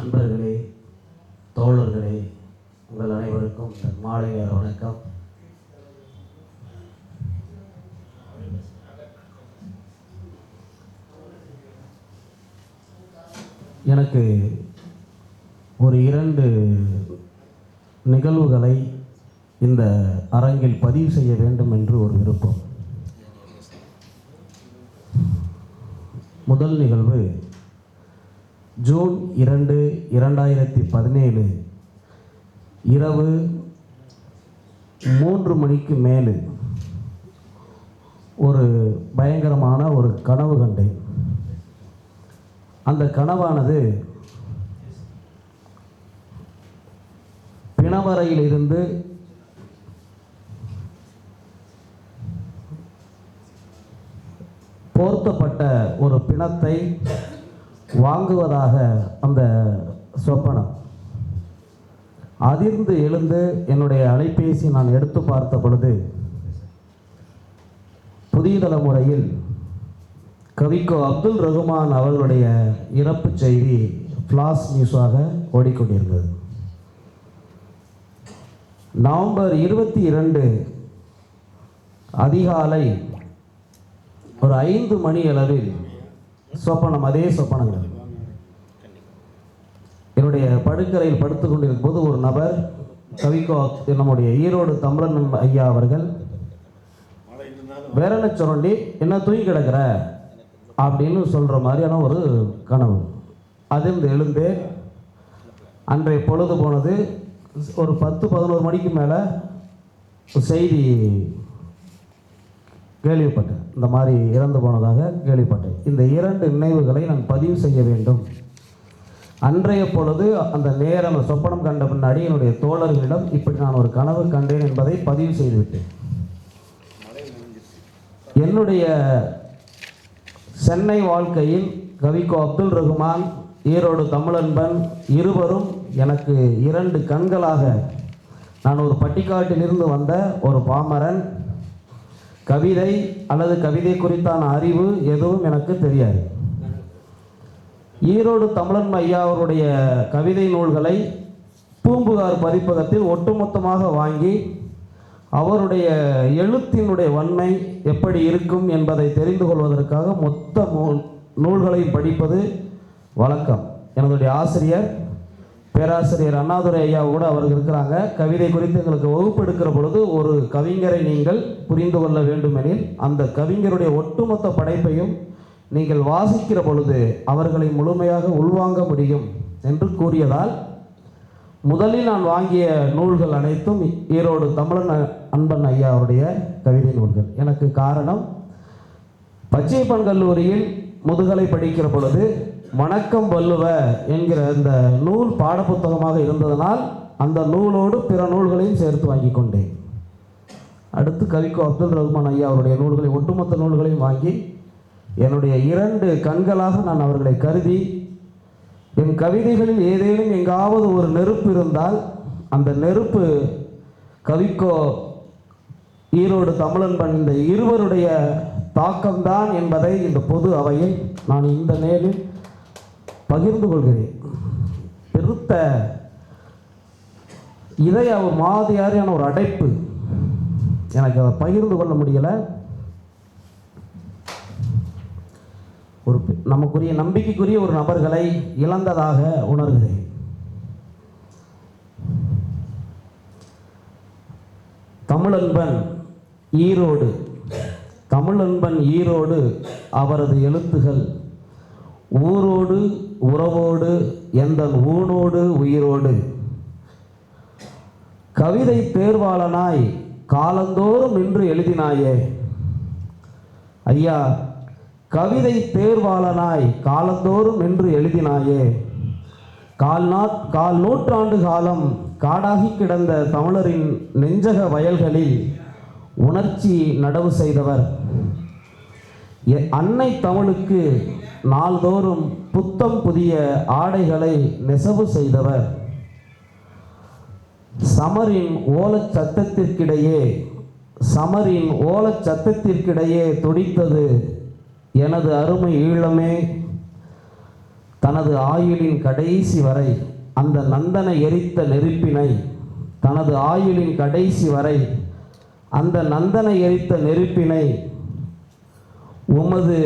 நண்பர்களே தோழர்களே உங்கள் அனைவருக்கும் மாலை நேர வணக்கம். எனக்கு ஒரு இரண்டு நிகழ்வுகளை இந்த அரங்கில் பதிவு செய்ய வேண்டும் என்று ஒரு விருப்பம். முதல் நிகழ்வு ஜூன் இரண்டு இரண்டாயிரத்தி பதினேழு இரவு மூன்று மணிக்கு மேலே ஒரு பயங்கரமான ஒரு கனவு கண்டேன். அந்த கனவானது பிணவரையிலிருந்து போர்த்தப்பட்ட ஒரு பிணத்தை வாங்குவதாக அந்த சொப்பனம். அதிர்ந்து எழுந்து என்னுடைய அலைபேசி நான் எடுத்து பார்த்த பொழுது புதிய தலைமுறையில் கவிக்கோ அப்துல் ரகுமான் அவர்களுடைய இறப்பு செய்தி ஃப்ளாஷ் நியூஸாக ஓடிக்கொண்டிருந்தது. நவம்பர் இருபத்தி இரண்டு அதிகாலை ஒரு ஐந்து மணி அளவில் சொப்பனம் அதே சொப்பனங்கள். என்னுடைய படுக்கரையில் படுத்து கொண்டிருக்கும் போது ஒரு நபர் கவிக்கோ நம்முடைய ஈரோடு தமிழன் ஐயா அவர்கள் வேற சுரண்டி என்ன தூங்கி கிடக்கிற? அப்படின்னு சொல்கிற மாதிரியான ஒரு கனவு. அதிர்ந்து எழுந்து அன்றைய பொழுது போனது ஒரு பத்து பதினோரு மணிக்கு மேலே செய்தி கேள்விப்பட்டேன். இந்த மாதிரி இறந்து போனதாக கேள்விப்பட்டேன். இந்த இரண்டு நினைவுகளை நான் பதிவு செய்ய வேண்டும். அன்றைய பொழுது அந்த நேரம் அந்த சொப்பனம் கண்ட பின்னாடி என்னுடைய தோழர்களிடம் இப்படி நான் ஒரு கனவு கண்டேன் என்பதை பதிவு செய்துவிட்டேன். என்னுடைய சென்னை வாழ்க்கையில் கவிக்கோ அப்துல் ரஹ்மான் ஈரோடு தமிழன்பன் இருவரும் எனக்கு இரண்டு கண்களாக நான் ஒரு பட்டிக்காட்டிலிருந்து வந்த ஒரு பாமரன் கவிதை அல்லது கவிதை குறித்தான அறிவு எதுவும் எனக்கு தெரியாது. ஈரோடு தமிழன் ஐயா அவருடைய கவிதை நூல்களை பூம்புகார் பதிப்பகத்தில் ஒட்டுமொத்தமாக வாங்கி அவருடைய எழுத்தினுடைய வன்மை எப்படி இருக்கும் என்பதை தெரிந்து கொள்வதற்காக மொத்த நூல்களையும் படிப்பது வழக்கம். எனதுடைய ஆசிரியர் பேராசிரியர் அண்ணாதுரை ஐயா கூட அவர்கள் இருக்கிறாங்க. கவிதை குறித்து எங்களுக்கு வகுப்பு எடுக்கிற பொழுது ஒரு கவிஞரை நீங்கள் புரிந்து கொள்ள வேண்டுமெனில் அந்த கவிஞருடைய ஒட்டுமொத்த படைப்பையும் நீங்கள் வாசிக்கிற பொழுது அவர்களை முழுமையாக உள்வாங்க முடியும் என்று கூறியதால் முதலில் நான் வாங்கிய நூல்கள் அனைத்தும் ஈரோடு தமிழன் அன்பன் ஐயா அவருடைய கவிதை நூல்கள். எனக்கு காரணம் பச்சைப்பன் கல்லூரியில் முதுகலை படிக்கிற பொழுது வணக்கம் வள்ளுவ என்கிற இந்த நூல் பாடப்புத்தகமாக இருந்ததனால் அந்த நூலோடு பிற நூல்களையும் சேர்த்து வாங்கி கொண்டேன். அடுத்து கவிக்கோ அப்துல் ரஹ்மான் ஐயா அவருடைய நூல்களை ஒட்டுமொத்த நூல்களையும் வாங்கி என்னுடைய இரண்டு கண்களாக நான் அவர்களை கருதி என் கவிதைகளில் ஏதேனும் எங்காவது ஒரு நெருப்பு இருந்தால் அந்த நெருப்பு கவிக்கோ ஈரோடு தமிழன்பன் இந்த இருவருடைய தாக்கம்தான் என்பதை இந்த பொது அவையில் நான் இந்த நேரில் பகிர்ந்து கொள்கிறேன். பெருத்த இதய மாதிரியான ஒரு அடைப்பு. எனக்கு அதை பகிர்ந்து கொள்ள முடியலை. ஒரு நமக்குரிய நம்பிக்கைக்குரிய ஒரு நபர்களை இழந்ததாக உணர்கிறேன். தமிழன்பன் ஈரோடு. தமிழன்பன் ஈரோடு அவரது எழுத்துகள் ஊரோடு உறவோடு எந்த ஊனோடு உயிரோடு. கவிதை தேர்வாளனாய் காலந்தோறும் நின்று எழுதினாயே. ஐயா கவிதை தேர்வாளனாய் காலந்தோறும் நின்று எழுதினாயே. கால் நா கால் நூற்றாண்டு காலம் காடாகி கிடந்த தமிழரின் நெஞ்சக வயல்களில் உணர்ச்சி நடவு செய்தவர். எ- அன்னை தமிழுக்கு நாள்தோறும் புத்தம் புதிய ஆடைகளை நெசவு செய்தவர். சமரின் ஓலச் சத்தத்திற்கிடையே சமரின் ஓலச் சத்தத்திற்கிடையே துடித்தது எனது அருமை ஈழமே. தனது ஆயுளின் கடைசி வரை அந்த நந்தனை எரித்த நெருப்பினை தனது ஆயுளின் கடைசி வரை அந்த நந்தனை எரித்த நெருப்பினை உமது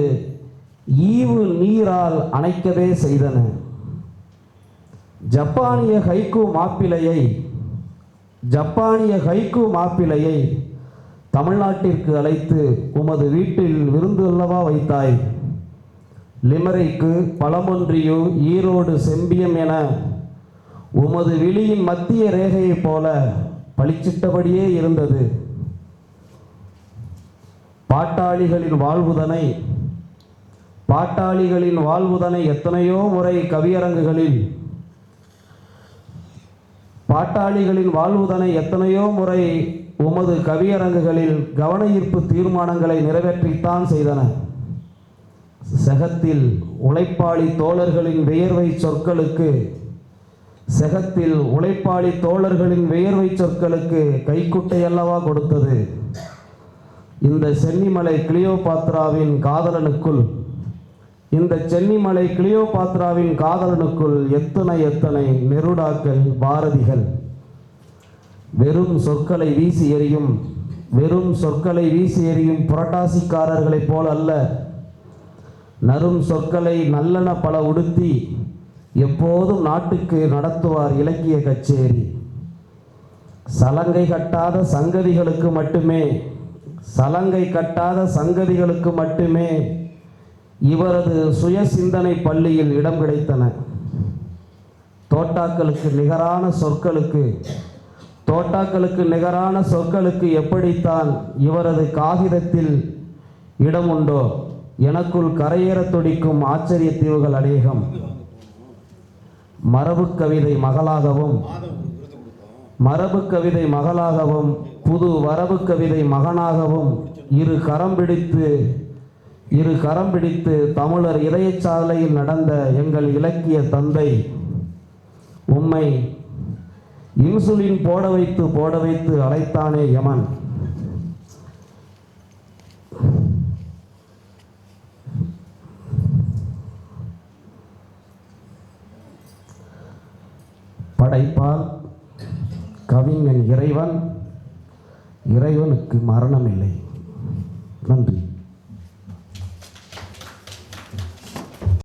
ஈவு நீரால் அணைக்கவே செய்தன. ஜப்பானிய ஹைக்கு மாப்பிளையை ஜப்பானிய ஹைக்கு மாப்பிளையை தமிழ்நாட்டிற்கு அழைத்து உமது வீட்டில் விருந்து அல்லவா வைத்தாய்? லிமரைக்கு பழமொன்றியோ ஈரோடு செம்பியம் என உமது விழியின் மத்திய ரேகையைப் போல பளிச்சிட்டபடியே இருந்தது. பாட்டாளிகளின் வாழ்வுதனை பாட்டாளிகளின் வாழ்வுதனை எத்தனையோ முறை கவியரங்குகளில். பாட்டாளிகளின் வாழ்வுதனை எத்தனையோ முறை உமது கவியரங்குகளில் கவன ஈர்ப்பு தீர்மானங்களை நிறைவேற்றித்தான் செய்தன. செகத்தில் உழைப்பாளி தோழர்களின் வியர்வை சொற்களுக்கு செகத்தில் உழைப்பாளி தோழர்களின் வியர்வை சொற்களுக்கு கைக்குட்டை அல்லவா கொடுத்தது. இந்த சென்னிமலை கிளியோபாத்ராவின் காதலனுக்குள் இந்த சென்னிமலை கிளியோபாத்ராவின் காதலனுக்குள் எத்தனை எத்தனை நெருடாக்கள் பாரதிகள். வெறும் சொற்களை வீசி எறியும் வெறும் சொற்களை வீசி எறியும் புரட்டாசிக்காரர்களைப் போல் அல்ல. நறும் சொற்களை நல்லன பல உடுத்தி எப்போதும் நாட்டுக்கு நடத்துவார் இலக்கிய கச்சேரி. சலங்கை கட்டாத சங்கதிகளுக்கு மட்டுமே சலங்கை கட்டாத சங்கதிகளுக்கு மட்டுமே இவரது சுய சிந்தனை பள்ளியில் இடம் கிடைத்தன. தோட்டாக்களுக்கு நிகரான சொற்களுக்கு தோட்டாக்களுக்கு நிகரான சொற்களுக்கு எப்படித்தான் இவரது காகிதத்தில் இடம் உண்டோ எனக்குள் கரையேறத் துடிக்கும் ஆச்சரிய தீவுகள் அநேகம். மரபு கவிதை மகளாகவும் மரபு கவிதை மகளாகவும் புது வரவு கவிதை மகனாகவும் இரு கரம் பிடித்து இரு கரம் பிடித்து தமிழர் இதயச்சாலையில் நடந்த எங்கள் இலக்கிய தந்தை உம்மை இன்சுலின் போட வைத்து போட வைத்து அழைத்தானே யமன். படைப்பால் கவிஞன் இறைவன் இறைவனுக்கு மரணமில்லை. நன்றி.